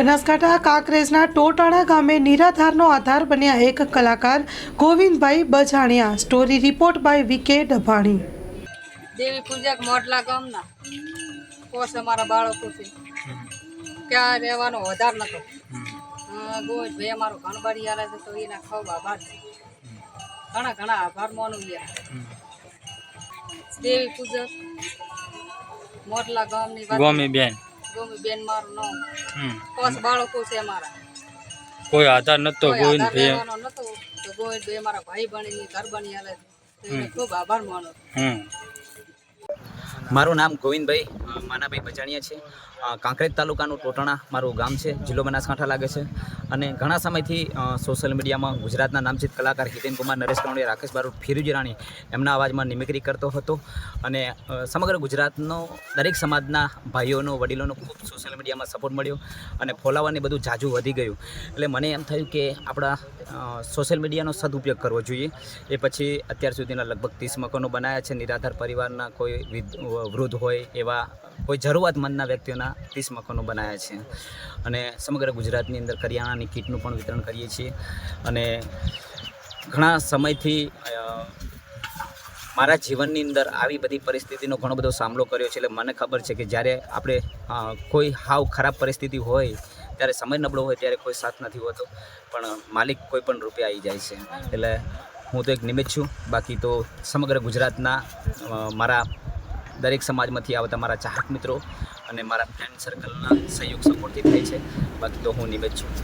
બનાસકાંઠા કાંકરેજના ટોટાણા ગામે નિરાધારનો આધાર બન્યા એક કલાકાર Govindbhai Bajaniya. Story report by V K Dabhani Devipujak મોટલા ગામના. કોસ અમારા બાળકો છે. ત્યાં રહેવાનો વધાર નતો. ગોવિંદભાઈ ભાઈ અમારો ઘણબાડી આલે છે તો એના ખૂબ આભાર છે. ઘણા ઘણા આભાર માનું દેવી પૂજક મોટલા ગામની વાત ગોમી બેન. બેન મારું નામ પાંચ બાળકો છે મારા કોઈ આધાર નતો કોઈ ગોવિંદ ભાઈ નતો. તો ગોવિંદ ભાઈ મારા ભાઈ બની ઘર બની આલે ખૂબ આભાર માનો. મારું નામ ગોવિંદભાઈ માનાભાઈ બજાણિયા છે કાંકરેજ તાલુકાનું ટોટાણા મારું ગામ છે, જિલ્લો બનાસકાંઠા લાગે છે. અને ઘણા સમયથી સોશિયલ મીડિયામાં ગુજરાતના નામચિત કલાકાર હિતેન કુમાર, નરેશ કરોડિયા રાકેશ બારોટ, ફિરુજી રાણી એમના અવાજમાં નિમિક્રી કરતો હતો. અને સમગ્ર ગુજરાતનો દરેક સમાજના ભાઈઓનો, વડીલોનો ખૂબ સોશિયલ મીડિયામાં સપોર્ટ મળ્યો અને ફોલાવાની બધું જાજુ વધી ગયું. એટલે મને એમ થયું કે આપણા સોશિયલ મીડિયાનો સદુપયોગ કરવો જોઈએ. એ પછી અત્યાર સુધીના લગભગ ત્રીસ મકાનો બનાવ્યા છે. નિરાધાર પરિવારના કોઈ વૃદ્ધ હોય એવા કોઈ જરૂરતમંદના વ્યક્તિઓના ત્રીસ મકાનો બનાવ્યા છે. અને સમગ્ર ગુજરાતની અંદર કરિયાણાની કીટનું પણ વિતરણ કરીએ છીએ. અને ઘણા સમયથી મારા જીવનની અંદર આવી બધી પરિસ્થિતિનો ઘણો બધો સામનો કર્યો છે. એટલે મને ખબર છે કે જ્યારે આપણે કોઈ હાવ ખરાબ પરિસ્થિતિ હોય, ત્યારે સમય નબળો હોય, ત્યારે કોઈ સાથ નથી હોતો. પણ માલિક કોઈ પણ રૂપે આવી જાય છે. એટલે હું તો એક નિમિત્ત છું. બાકી તો સમગ્ર ગુજરાતના મારા દરેક સમાજમાંથી આવતા મારા ચાહક મિત્રો અને મારા ફ્રેન્ડ સર્કલના સહયોગ સપોર્ટથી થાય છે. બાકી તો હું નિમિત્ત છું.